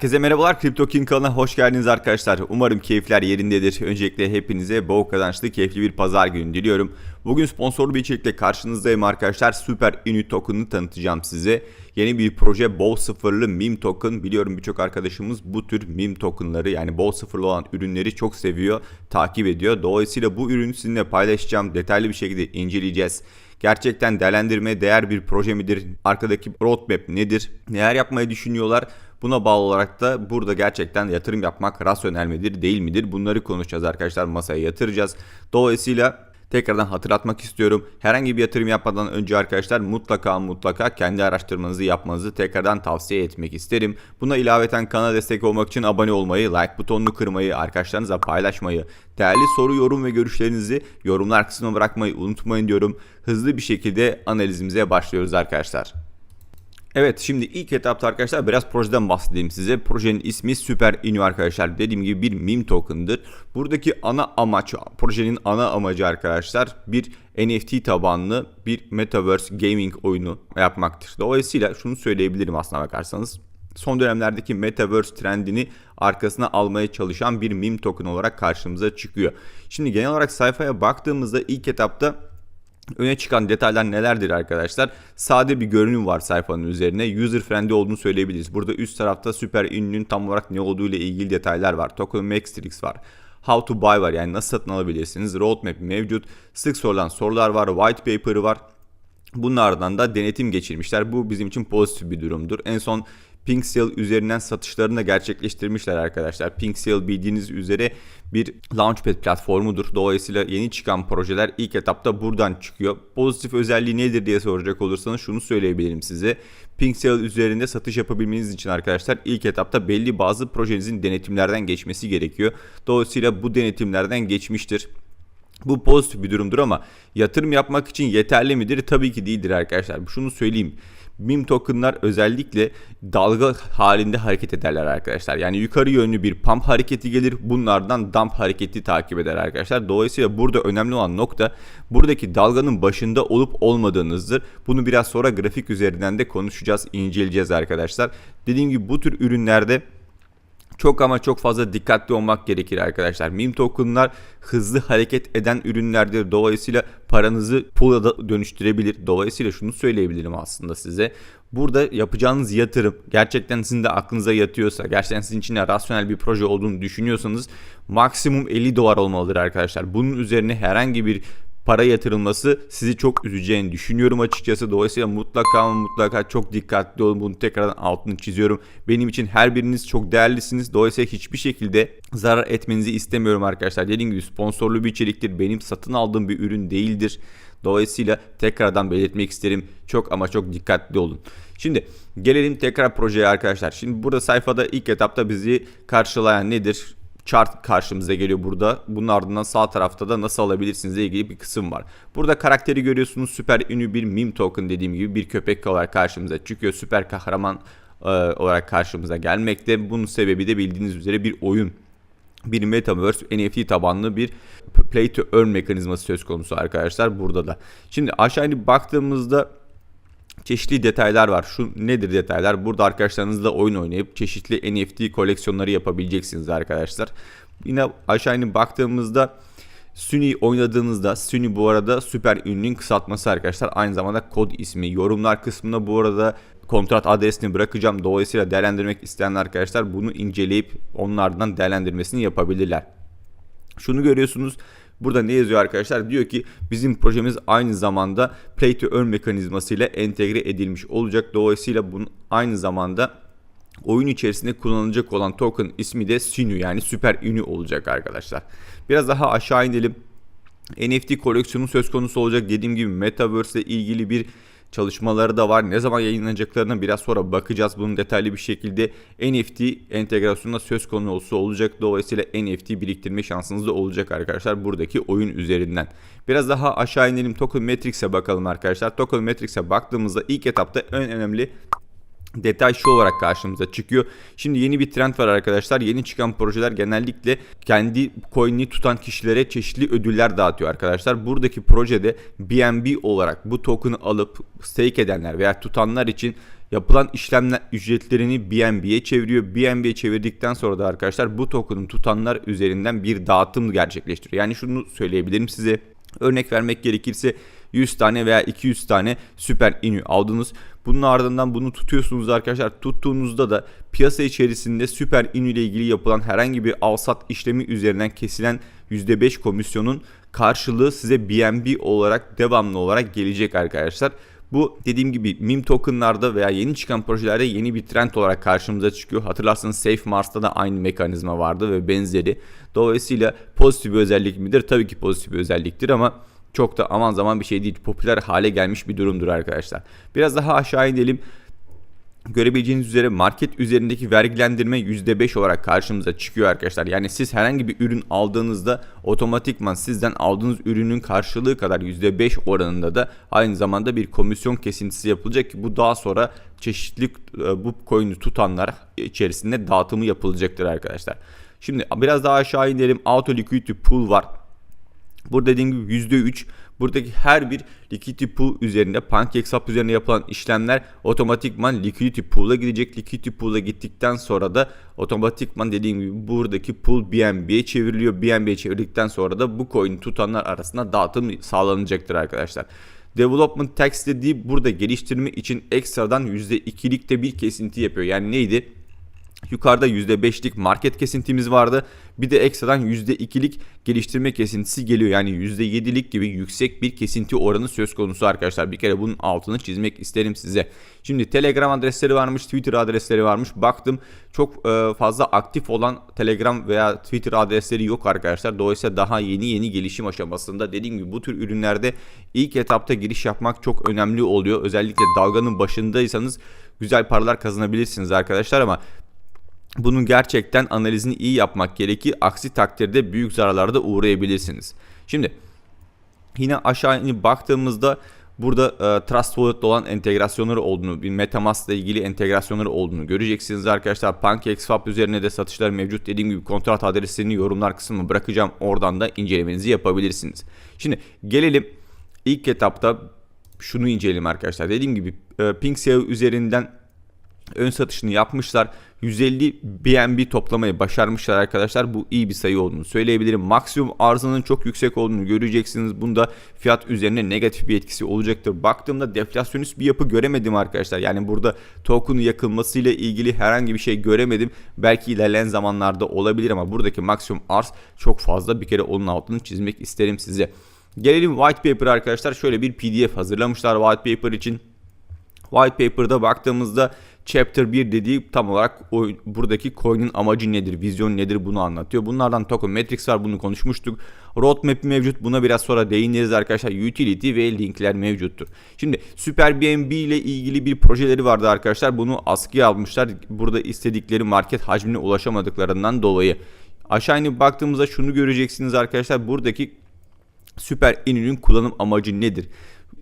Herkese merhabalar Crypto King kanalına hoş geldiniz arkadaşlar. Umarım keyifler yerindedir. Öncelikle hepinize bol kazançlı keyifli bir pazar günü diliyorum. Bugün sponsorlu bir içerikle karşınızdayım arkadaşlar. Süper Inu Token'ı tanıtacağım size. Yeni bir proje bol sıfırlı meme token. Biliyorum birçok arkadaşımız bu tür meme tokenları yani bol sıfırlı olan ürünleri çok seviyor, takip ediyor. Dolayısıyla bu ürünü sizinle paylaşacağım. Detaylı bir şekilde inceleyeceğiz. Gerçekten değerlendirmeye değer bir proje midir? Arkadaki roadmap nedir? Neler yapmayı düşünüyorlar? Buna bağlı olarak da burada gerçekten yatırım yapmak rasyonel midir, değil midir? Bunları konuşacağız arkadaşlar. Masaya yatıracağız. Dolayısıyla Tekrardan hatırlatmak istiyorum. Herhangi bir yatırım yapmadan önce arkadaşlar mutlaka mutlaka kendi araştırmanızı yapmanızı tekrardan tavsiye etmek isterim. Buna ilaveten kanala destek olmak için abone olmayı, like butonunu kırmayı, arkadaşlarınızla paylaşmayı, değerli soru, yorum ve görüşlerinizi yorumlar kısmına bırakmayı unutmayın diyorum. Hızlı bir şekilde analizimize başlıyoruz arkadaşlar. Evet şimdi ilk etapta arkadaşlar biraz projeden bahsedeyim size. Projenin ismi Super Inu arkadaşlar. Dediğim gibi bir meme token'dır. Buradaki ana amaç, projenin ana amacı arkadaşlar bir NFT tabanlı bir Metaverse Gaming oyunu yapmaktır. Dolayısıyla şunu söyleyebilirim aslına bakarsanız. Son dönemlerdeki Metaverse trendini arkasına almaya çalışan bir meme token olarak karşımıza çıkıyor. Şimdi genel olarak sayfaya baktığımızda ilk etapta Öne çıkan detaylar nelerdir arkadaşlar? Sade bir görünüm var sayfanın üzerine. User friendly olduğunu söyleyebiliriz. Burada üst tarafta süper ünlünün tam olarak ne olduğu ile ilgili detaylar var. Token Matrix var. How to buy var yani nasıl satın alabilirsiniz. Roadmap mevcut. Sık sorulan sorular var. White paper var. Bunlardan da denetim geçirmişler. Bu bizim için pozitif bir durumdur. En son Pink Sale üzerinden satışlarını da gerçekleştirmişler arkadaşlar. Pink Sale bildiğiniz üzere bir Launchpad platformudur. Dolayısıyla yeni çıkan projeler ilk etapta buradan çıkıyor. Pozitif özelliği nedir diye soracak olursanız şunu söyleyebilirim size. Pink üzerinde satış yapabilmeniz için arkadaşlar ilk etapta belli bazı projenizin denetimlerden geçmesi gerekiyor. Dolayısıyla bu denetimlerden geçmiştir. Bu pozitif bir durumdur ama yatırım yapmak için yeterli midir? Tabii ki değildir arkadaşlar. Şunu söyleyeyim. Meme tokenlar özellikle dalga halinde hareket ederler arkadaşlar. Yani yukarı yönlü bir pump hareketi gelir. Bunlardan dump hareketi takip eder arkadaşlar. Dolayısıyla burada önemli olan nokta buradaki dalganın başında olup olmadığınızdır. Bunu biraz sonra grafik üzerinden de konuşacağız, inceleyeceğiz arkadaşlar. Dediğim gibi bu tür ürünlerde çok ama çok fazla dikkatli olmak gerekir arkadaşlar. Meme tokenlar hızlı hareket eden ürünlerdir. Dolayısıyla paranızı pool'a da dönüştürebilir. Dolayısıyla şunu söyleyebilirim aslında size. Burada yapacağınız yatırım gerçekten sizin de aklınıza yatıyorsa, gerçekten sizin için de rasyonel bir proje olduğunu düşünüyorsanız maksimum 50 dolar olmalıdır arkadaşlar. Bunun üzerine herhangi bir para yatırılması sizi çok üzeceğini düşünüyorum açıkçası. Dolayısıyla mutlaka mutlaka çok dikkatli olun. Bunu tekrardan altını çiziyorum. Benim için her biriniz çok değerlisiniz. Dolayısıyla hiçbir şekilde zarar etmenizi istemiyorum arkadaşlar. Dediğim gibi sponsorlu bir içeriktir. Benim satın aldığım bir ürün değildir. Dolayısıyla tekrardan belirtmek isterim. Çok ama çok dikkatli olun. Şimdi gelelim tekrar projeye arkadaşlar. Şimdi burada sayfada ilk etapta bizi karşılayan nedir? Chart karşımıza geliyor burada. Bunun ardından sağ tarafta da nasıl alabilirsiniz ile ilgili bir kısım var. Burada karakteri görüyorsunuz. Süper ünlü bir meme token dediğim gibi bir köpek olarak karşımıza çıkıyor. Süper kahraman e, olarak karşımıza gelmekte. Bunun sebebi de bildiğiniz üzere bir oyun bir Metaverse NFT tabanlı bir play to earn mekanizması söz konusu arkadaşlar burada da. Şimdi aşağı baktığımızda çeşitli detaylar var. Şu nedir detaylar? Burada arkadaşlarınızla oyun oynayıp çeşitli NFT koleksiyonları yapabileceksiniz arkadaşlar. Yine aşağı inip baktığımızda Suni oynadığınızda Suni bu arada süper ünlünün kısaltması arkadaşlar. Aynı zamanda kod ismi. Yorumlar kısmında bu arada kontrat adresini bırakacağım. Dolayısıyla değerlendirmek isteyen arkadaşlar bunu inceleyip onlardan değerlendirmesini yapabilirler. Şunu görüyorsunuz. Burada ne yazıyor arkadaşlar? Diyor ki bizim projemiz aynı zamanda play to earn mekanizması ile entegre edilmiş olacak. Dolayısıyla bunun aynı zamanda oyun içerisinde kullanılacak olan token ismi de Sinu yani süper ünü olacak arkadaşlar. Biraz daha aşağı inelim. NFT koleksiyonu söz konusu olacak. Dediğim gibi Metaverse ile ilgili bir çalışmaları da var. Ne zaman yayınlanacaklarına biraz sonra bakacağız. Bunun detaylı bir şekilde NFT entegrasyonunda söz konusu olacak. Dolayısıyla NFT biriktirme şansınız da olacak arkadaşlar buradaki oyun üzerinden. Biraz daha aşağı inelim Token Matrix'e bakalım arkadaşlar. Token Matrix'e baktığımızda ilk etapta en önemli detay şu olarak karşımıza çıkıyor. Şimdi yeni bir trend var arkadaşlar. Yeni çıkan projeler genellikle kendi coin'i tutan kişilere çeşitli ödüller dağıtıyor arkadaşlar. Buradaki projede BNB olarak bu token'ı alıp stake edenler veya tutanlar için yapılan işlemler ücretlerini BNB'ye çeviriyor. BNB'ye çevirdikten sonra da arkadaşlar bu token'ı tutanlar üzerinden bir dağıtım gerçekleştiriyor. Yani şunu söyleyebilirim size. Örnek vermek gerekirse 100 tane veya 200 tane süper inü aldınız. Bunun ardından bunu tutuyorsunuz arkadaşlar. Tuttuğunuzda da piyasa içerisinde süper inü ile ilgili yapılan herhangi bir alsat işlemi üzerinden kesilen %5 komisyonun karşılığı size BNB olarak devamlı olarak gelecek arkadaşlar. Bu dediğim gibi meme tokenlarda veya yeni çıkan projelerde yeni bir trend olarak karşımıza çıkıyor. Hatırlarsanız Safe Mars'ta da aynı mekanizma vardı ve benzeri. Dolayısıyla pozitif bir özellik midir? Tabii ki pozitif bir özelliktir ama çok da aman zaman bir şey değil. Popüler hale gelmiş bir durumdur arkadaşlar. Biraz daha aşağı inelim. Görebileceğiniz üzere market üzerindeki vergilendirme %5 olarak karşımıza çıkıyor arkadaşlar. Yani siz herhangi bir ürün aldığınızda otomatikman sizden aldığınız ürünün karşılığı kadar %5 oranında da aynı zamanda bir komisyon kesintisi yapılacak ki bu daha sonra çeşitli e, bu coin'i tutanlar içerisinde dağıtımı yapılacaktır arkadaşlar. Şimdi biraz daha aşağı inelim. Auto liquidity pool var. Burada dediğim gibi %3 buradaki her bir liquidity pool üzerinde PancakeSwap üzerine yapılan işlemler otomatikman liquidity pool'a gidecek. Liquidity pool'a gittikten sonra da otomatikman dediğim gibi buradaki pool BNB'ye çevriliyor. BNB'ye çevirdikten sonra da bu coin'i tutanlar arasında dağıtım sağlanacaktır arkadaşlar. Development tax dediği burada geliştirme için ekstradan %2'lik de bir kesinti yapıyor. Yani neydi? Yukarıda %5'lik market kesintimiz vardı. Bir de ekstradan %2'lik geliştirme kesintisi geliyor. Yani %7'lik gibi yüksek bir kesinti oranı söz konusu arkadaşlar. Bir kere bunun altını çizmek isterim size. Şimdi Telegram adresleri varmış, Twitter adresleri varmış. Baktım çok e, fazla aktif olan Telegram veya Twitter adresleri yok arkadaşlar. Dolayısıyla daha yeni yeni gelişim aşamasında. Dediğim gibi bu tür ürünlerde ilk etapta giriş yapmak çok önemli oluyor. Özellikle dalganın başındaysanız güzel paralar kazanabilirsiniz arkadaşlar ama bunun gerçekten analizini iyi yapmak gerekir. Aksi takdirde büyük zararlarda uğrayabilirsiniz. Şimdi yine aşağı inip baktığımızda burada e, Trust Wallet'la olan entegrasyonları olduğunu, bir Metamask ile ilgili entegrasyonları olduğunu göreceksiniz arkadaşlar. PancakeSwap üzerine de satışlar mevcut. Dediğim gibi kontrat adreslerini yorumlar kısmına bırakacağım. Oradan da incelemenizi yapabilirsiniz. Şimdi gelelim ilk etapta şunu inceleyelim arkadaşlar. Dediğim gibi e, PinkSeo üzerinden ön satışını yapmışlar. 150 BNB toplamayı başarmışlar arkadaşlar. Bu iyi bir sayı olduğunu söyleyebilirim. Maksimum arzının çok yüksek olduğunu göreceksiniz. Bunda fiyat üzerine negatif bir etkisi olacaktır. Baktığımda deflasyonist bir yapı göremedim arkadaşlar. Yani burada token'un yakılmasıyla ilgili herhangi bir şey göremedim. Belki ilerleyen zamanlarda olabilir ama buradaki maksimum arz çok fazla. Bir kere onun altını çizmek isterim size. Gelelim white paper arkadaşlar. Şöyle bir pdf hazırlamışlar white paper için. White paper'da baktığımızda Chapter 1 dediği tam olarak o, buradaki coin'in amacı nedir, vizyon nedir bunu anlatıyor. Bunlardan token metrics var bunu konuşmuştuk. Roadmap mevcut buna biraz sonra değiniriz arkadaşlar. Utility ve linkler mevcuttur. Şimdi Super BNB ile ilgili bir projeleri vardı arkadaşlar. Bunu askıya almışlar. Burada istedikleri market hacmine ulaşamadıklarından dolayı. Aşağı inip baktığımızda şunu göreceksiniz arkadaşlar. Buradaki Süper inünün kullanım amacı nedir?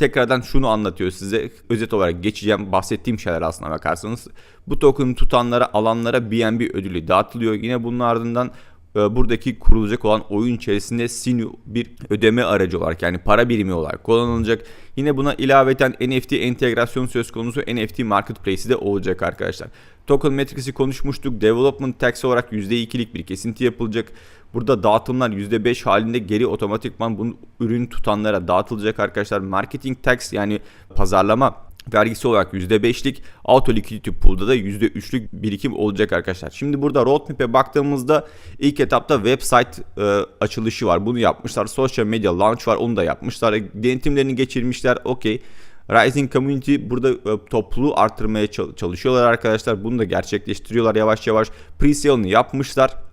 Tekrardan şunu anlatıyor size. Özet olarak geçeceğim. Bahsettiğim şeyler aslına bakarsanız. Bu token'ı tutanlara, alanlara BNB ödülü dağıtılıyor. Yine bunun ardından buradaki kurulacak olan oyun içerisinde Sinu bir ödeme aracı olarak yani para birimi olarak kullanılacak. Yine buna ilaveten NFT entegrasyon söz konusu NFT marketplace'i de olacak arkadaşlar. Token Matrix'i konuşmuştuk. Development tax olarak %2'lik bir kesinti yapılacak. Burada dağıtımlar %5 halinde geri otomatikman bunu ürün tutanlara dağıtılacak arkadaşlar. Marketing tax yani pazarlama vergisi olarak %5'lik auto liquidity pool'da da %3'lük birikim olacak arkadaşlar. Şimdi burada roadmap'e baktığımızda ilk etapta website e, açılışı var. Bunu yapmışlar. Social media launch var. Onu da yapmışlar. Denetimlerini geçirmişler. Okey. Rising Community burada e, topluluğu arttırmaya çalışıyorlar arkadaşlar. Bunu da gerçekleştiriyorlar yavaş yavaş. Pre-sale'ını yapmışlar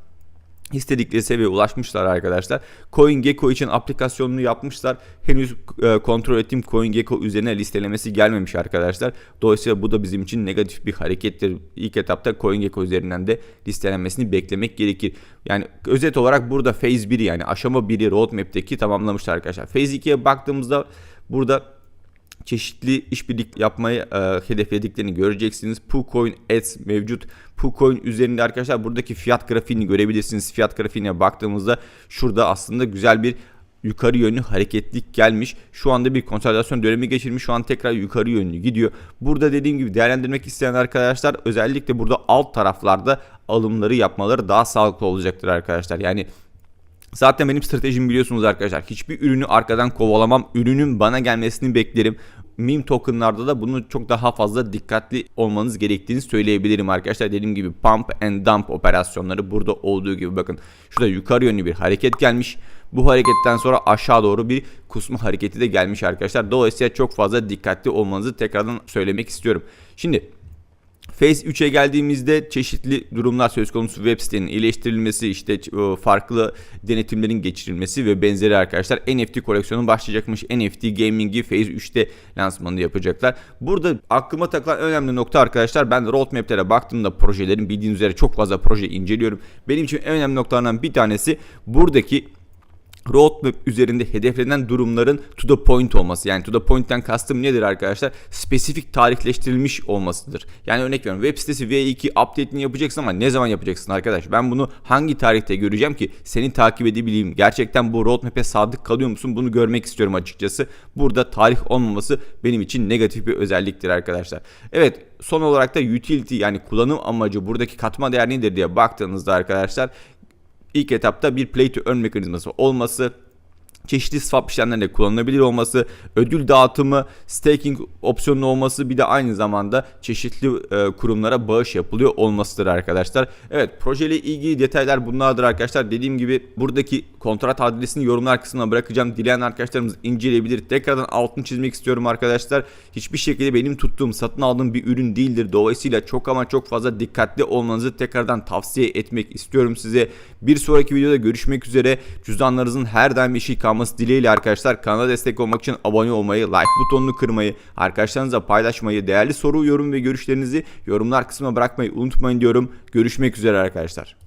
istedikleri seviyeye ulaşmışlar arkadaşlar. CoinGecko için aplikasyonunu yapmışlar. Henüz e, kontrol ettiğim CoinGecko üzerine listelemesi gelmemiş arkadaşlar. Dolayısıyla bu da bizim için negatif bir harekettir. İlk etapta CoinGecko üzerinden de listelenmesini beklemek gerekir. Yani özet olarak burada Phase 1 yani aşama 1'i roadmap'teki tamamlamışlar arkadaşlar. Phase 2'ye baktığımızda burada çeşitli işbirlik yapmayı e, hedeflediklerini göreceksiniz. PooCoin Ads mevcut. PooCoin üzerinde arkadaşlar buradaki fiyat grafiğini görebilirsiniz. Fiyat grafiğine baktığımızda şurada aslında güzel bir yukarı yönlü hareketlik gelmiş. Şu anda bir konsolidasyon dönemi geçirmiş. Şu an tekrar yukarı yönlü gidiyor. Burada dediğim gibi değerlendirmek isteyen arkadaşlar özellikle burada alt taraflarda alımları yapmaları daha sağlıklı olacaktır arkadaşlar. Yani Zaten benim stratejim biliyorsunuz arkadaşlar. Hiçbir ürünü arkadan kovalamam. Ürünün bana gelmesini beklerim. Meme tokenlarda da bunu çok daha fazla dikkatli olmanız gerektiğini söyleyebilirim arkadaşlar. Dediğim gibi pump and dump operasyonları burada olduğu gibi bakın. Şurada yukarı yönlü bir hareket gelmiş. Bu hareketten sonra aşağı doğru bir kusma hareketi de gelmiş arkadaşlar. Dolayısıyla çok fazla dikkatli olmanızı tekrardan söylemek istiyorum. Şimdi Phase 3'e geldiğimizde çeşitli durumlar söz konusu web sitenin iyileştirilmesi, işte farklı denetimlerin geçirilmesi ve benzeri arkadaşlar NFT koleksiyonu başlayacakmış. NFT Gaming'i Phase 3'te lansmanını yapacaklar. Burada aklıma takılan önemli nokta arkadaşlar ben roadmap'lere baktığımda projelerin bildiğiniz üzere çok fazla proje inceliyorum. Benim için en önemli noktalardan bir tanesi buradaki roadmap üzerinde hedeflenen durumların to the point olması. Yani to the point'ten kastım nedir arkadaşlar? Spesifik tarihleştirilmiş olmasıdır. Yani örnek veriyorum web sitesi V2 update'ini yapacaksın ama ne zaman yapacaksın arkadaş? Ben bunu hangi tarihte göreceğim ki seni takip edebileyim? Gerçekten bu roadmap'e sadık kalıyor musun? Bunu görmek istiyorum açıkçası. Burada tarih olmaması benim için negatif bir özelliktir arkadaşlar. Evet son olarak da utility yani kullanım amacı buradaki katma değer nedir diye baktığınızda arkadaşlar ilk etapta bir play to earn mekanizması olması, çeşitli swap işlemlerinde kullanılabilir olması, ödül dağıtımı, staking opsiyonu olması bir de aynı zamanda çeşitli e, kurumlara bağış yapılıyor olmasıdır arkadaşlar. Evet projeyle ilgili detaylar bunlardır arkadaşlar. Dediğim gibi buradaki kontrat adresini yorumlar kısmına bırakacağım. Dileyen arkadaşlarımız inceleyebilir. Tekrardan altını çizmek istiyorum arkadaşlar. Hiçbir şekilde benim tuttuğum, satın aldığım bir ürün değildir. Dolayısıyla çok ama çok fazla dikkatli olmanızı tekrardan tavsiye etmek istiyorum size. Bir sonraki videoda görüşmek üzere. Cüzdanlarınızın her daim işi kalması dileğiyle arkadaşlar. Kanala destek olmak için abone olmayı, like butonunu kırmayı, arkadaşlarınızla paylaşmayı, değerli soru, yorum ve görüşlerinizi yorumlar kısmına bırakmayı unutmayın diyorum. Görüşmek üzere arkadaşlar.